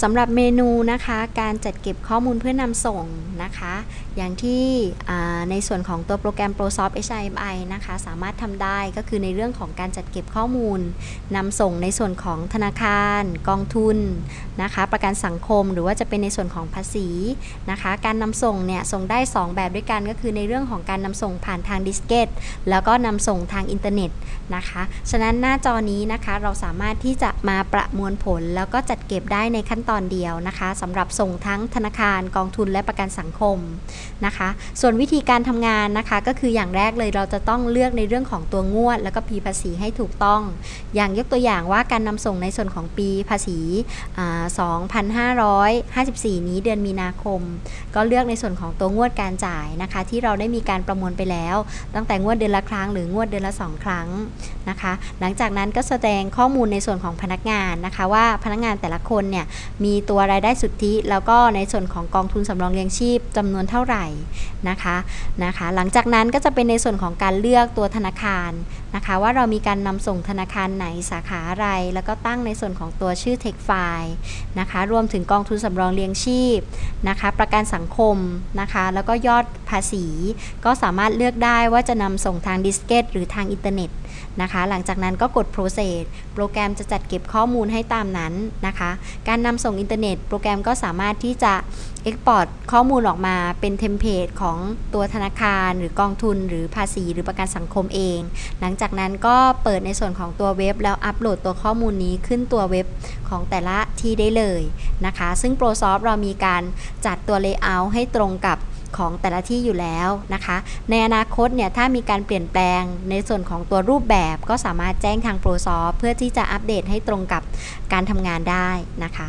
สำหรับเมนูนะคะการจัดเก็บข้อมูลเพื่อนำส่งนะคะ อย่างที่ในส่วนของตัวโปรแกรม ProSoft HIMI นะคะ สามารถทำได้ก็คือในเรื่องของการจัดเก็บข้อมูลนำส่งในส่วนของธนาคาร กองทุนนะคะ ประกันสังคมหรือว่าจะเป็นในส่วนของภาษีนะคะ การนำส่งเนี่ยส่งได้ 2 แบบด้วยกันก็คือในเรื่องของการนำส่งผ่านทางดิสเกตแล้วก็นำส่งทางอินเทอร์เน็ตนะคะ ฉะนั้นหน้าจอนี้นะคะเราสามารถที่จะมาประมวลผลแล้วก็จัดเก็บได้ในขั้นตอนเดียวนะคะสำหรับส่งทั้งธนาคารกองทุนและประกันสังคมนะคะ ส่วนวิธีการทำงานนะคะก็คืออย่างแรกเลยเราจะต้องเลือกในเรื่องของตัวงวด แล้วก็ปีภาษีให้ถูกต้อง อย่างยกตัวอย่างว่าการนำส่งในส่วนของปีภาษีอ่า2,554 นี้เดือนมีนาคม ก็เลือกในส่วนของตัวงวดการจ่ายนะคะ ที่เราได้มีการประมวลไปแล้ว ตั้งแต่งวดเดือนละครั้งหรืองวดเดือนละ 2 ครั้งนะคะ หลังจากนั้นก็แสดงข้อมูลในส่วนของพนักงานนะคะ ว่าพนักงานแต่ละคนเนี่ยมีตัวรายได้สุทธิ แล้วก็ในส่วนของกองทุนสำรองเลี้ยงชีพจำนวนเท่าไหร่นะคะนะคะ หลังจากนั้นก็จะเป็นในส่วนของการเลือกตัวธนาคารนะคะ ว่าเรามีการนำส่งธนาคารไหนสาขาอะไร แล้วก็ตั้งในส่วนของตัวชื่อ Tech File นะคะ รวมถึงกองทุนสำรองเลี้ยงชีพนะคะ ประกันสังคมนะคะ แล้วก็ยอดภาษี ก็สามารถเลือกได้ว่าจะนำส่งทางดิสเกตหรือทางอินเทอร์เน็ต นะคะ หลังจากนั้นก็กด process โปรแกรมจะจัดเก็บข้อมูลให้ตามนั้นนะคะ การนำส่งอินเทอร์เน็ต โปรแกรมก็สามารถที่จะ Export ข้อมูลออกมาเป็นเทมเพลตของตัวธนาคาร หรือกองทุน หรือภาษี หรือประกันสังคมเอง หลังจากนั้นก็เปิดในส่วนของตัวเว็บ แล้วอัปโหลดตัวข้อมูลนี้ขึ้นตัวเว็บของแต่ละที่ได้เลยนะคะ ซึ่ง ProSoft เรามีการจัดตัว Layout ให้ตรงกับ ของแต่ละที่อยู่แล้วนะคะ ในอนาคตเนี่ยถ้ามีการเปลี่ยนแปลงในส่วนของตัวรูปแบบก็สามารถแจ้งทางโปรซอฟเพื่อที่จะอัปเดตให้ตรงกับการทำงานได้นะคะ